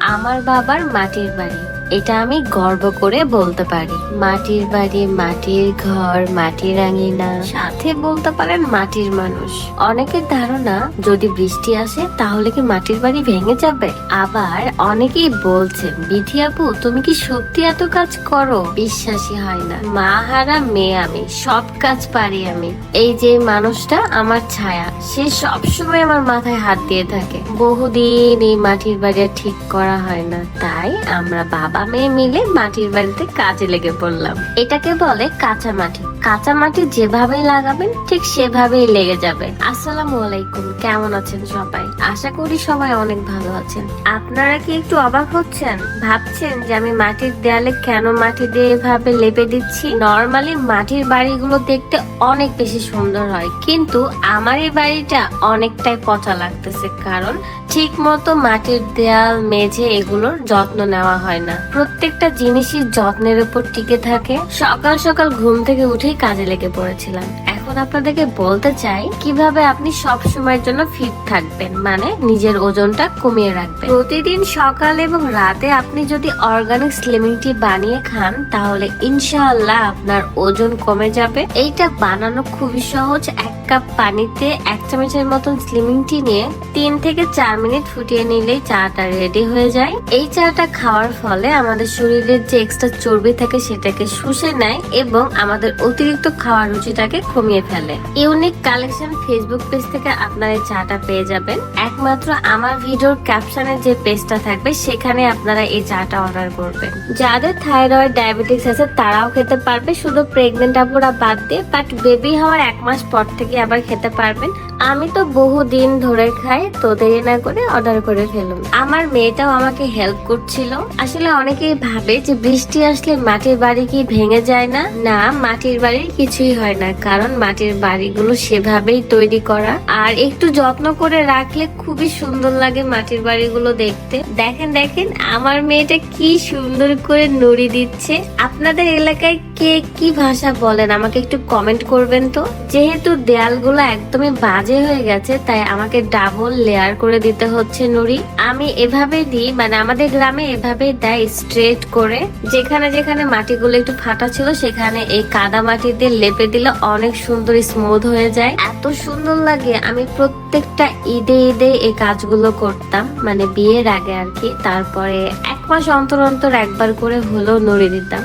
আমার বাবার মাটির বাড়ি। এটা আমি গর্ব করে বলতে পারি। মাটির বাড়ি, মাটির ঘর মাটির আঙিনা সাথে বলতে পারেন মাটির মানুষ। অনেকের ধারণা, যদি বৃষ্টি আসে, তাহলে কি মাটির বাড়ি ভেঙে যাবে? আবার অনেকেই বলছে, বিধি আপু, তুমি কি সত্যি এত কাজ করো? বিশ্বাসই হয় না। মা হারা মেয়ে আমি, সব কাজ পারি আমি। এই যে মানুষটা আমার ছায়া, সে সবসময় আমার মাথায় হাত দিয়ে থাকে। বহুদিন এই মাটির বাড়ি ঠিক করা হয় না। তাই আমরা বাবা মেয়ে মিলে মাটির বাড়িতে কাজে লেগে পড়লাম। এটাকে বলে কাঁচা মাটি। কাঁচা মাটি যেভাবে লাগাবেন, ঠিক সেভাবেই লেগে যাবে। আসসালামু আলাইকুম, কেমন আছেন সবাই? আশা করি সবাই অনেক ভালো আছেন। আপনারা কি একটু অবাক হচ্ছেন? ভাবছেন যে আমি মাটির দেয়ালে কেন মাটি দিয়ে এভাবে লেপে দিচ্ছি? নর্মালি মাটির বাড়িগুলো দেখতে অনেক বেশি সুন্দর হয়, কিন্তু আমার এই বাড়িটা অনেকটাই পচা লাগতেছে, কারণ ঠিক মতো মাটির দেয়াল, মেঝে এগুলোর যত্ন নেওয়া হয় না। প্রত্যেকটা জিনিসই যত্নের উপর টিকে থাকে। সকাল সকাল ঘুম থেকে উঠেই কাজে লেগে পড়েছিলাম। এখন আপনাদেরকে বলতে চাই, কীভাবে আপনি সব সময়ের জন্য ফিট থাকবেন? মানে নিজের ওজনটা কমিয়ে রাখবেন। প্রতিদিন সকাল এবং রাতে আপনি যদি অর্গানিক স্লিমিং টি বানিয়ে খান, তাহলে ইনশাআল্লাহ আপনার ওজন কমে যাবে। এইটা বানানো খুবই সহজ। এক কাপ পানিতে এক চামচের মতন স্লিমিং টি নিয়ে তিন থেকে চার মিনিট ফুটিয়ে নিলেই চাটা রেডি হয়ে যায়। এই চাটা খাওয়ার ফলে আমাদের শরীরের যে এক্সট্রা চর্বি থাকে, সেটাকে শুষে নেয় এবং আমাদের অতিরিক্ত খাওয়ার রুচিটাকে কমিয়ে ফেলে ইউনিক কালেকশন ফেসবুক পেজ থেকে আপনারা এই চাটা পেয়ে যাবেন। একমাত্র আমার ভিডিওর ক্যাপশনে যে পেজটা থাকবে, সেখানে আপনারা এই চাটা অর্ডার করবেন। যাদের থাইরয়েড ডায়াবেটিস আছে, তারাও খেতে পারবে। শুধু প্রেগনেন্ট আপুরা বাদ দিয়ে বাট বেবি হওয়ার এক মাস পর থেকে আবার খেতে পারবেন। আমি তো বহু দিন ধরে খাই, তো দেরি না করে অর্ডার করে ফেলুন। আমার মেয়েটাও আমাকে হেল্প করছিল। আসলে অনেকেই ভাবে যে বৃষ্টি আসলে মাটির বাড়ি কি ভেঙে যায় না? না, মাটির বাড়ির কিছুই হয় না, কারণ মাটির বাড়িগুলো সেভাবেই তৈরি করা। আর একটু যত্ন করে রাখলে খুবই সুন্দর লাগে মাটির বাড়িগুলো দেখতে। দেখেন দেখেন, আমার মেয়েটা কি সুন্দর করে নুড়ি দিচ্ছে। আপনাদের এলাকায় কে কি ভাষা বলেন? আমাকে একটু কমেন্ট করবেন তো? যেহেতু দেয়ালগুলো একদমই বাজে হয়ে গেছে, তাই আমাকে ডাবল লেয়ার করে দিতে হচ্ছে নুড়ি আমি এভাবে দিই মানে আমাদের গ্রামে এভাবে দেয় স্ট্রেট করে। যেখানে যেখানে মাটিগুলো একটু ফাটা ছিল, সেখানে এই কাদা মাটি দিয়ে লেপে দিলে অনেক সুন্দর স্মুথ হয়ে যায়। এত সুন্দর লাগে, আমি প্রত্যেকটা ঈদে ঈদে এই কাজগুলো করতাম মানে বিয়ের আগে আর কি। তারপরে এক মাস অন্তর অন্তর একবার করে হলেও নড়ে দিতাম।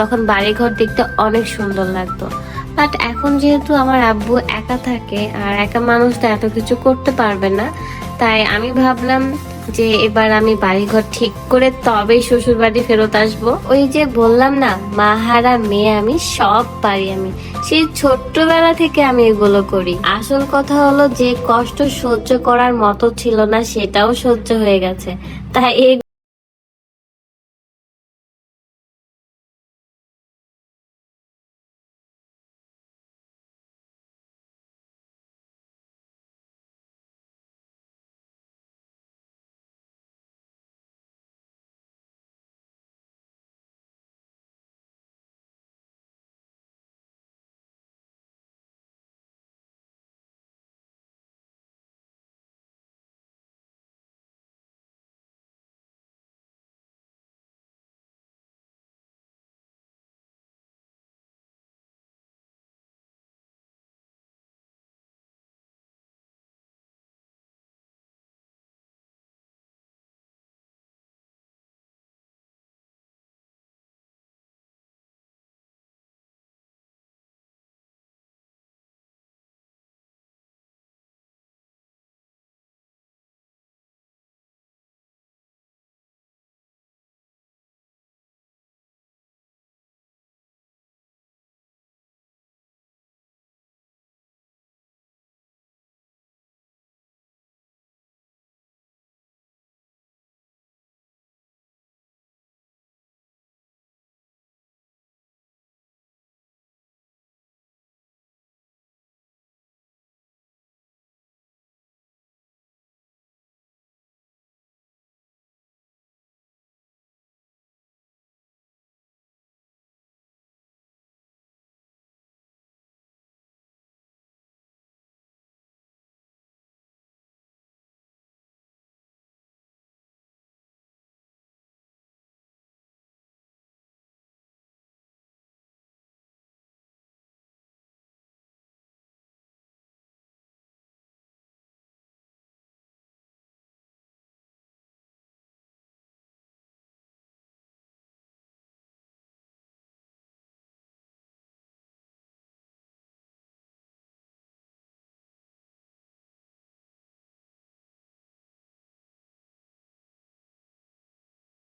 তখন বাড়িঘর দেখতে অনেক সুন্দর লাগতো। বাট এখন যেহেতু আমার আব্বু একা থাকে আর একা মানুষ তো এত কিছু করতে পারবে না, তাই আমি ভাবলাম যে এবার আমি বাড়িঘর ঠিক করে তবেই শ্বশুর বাড়ি ফেরত আসব। ওই যে বললাম না, মাহারা মেয়ে আমি, সব পারি আমি। সেই ছোট্টবেলা থেকে আমি এগুলো করি। আসল কথা হলো যে কষ্ট সহ্য করার মতো ছিল না, সেটাও সহ্য হয়ে গেছে। তাই এই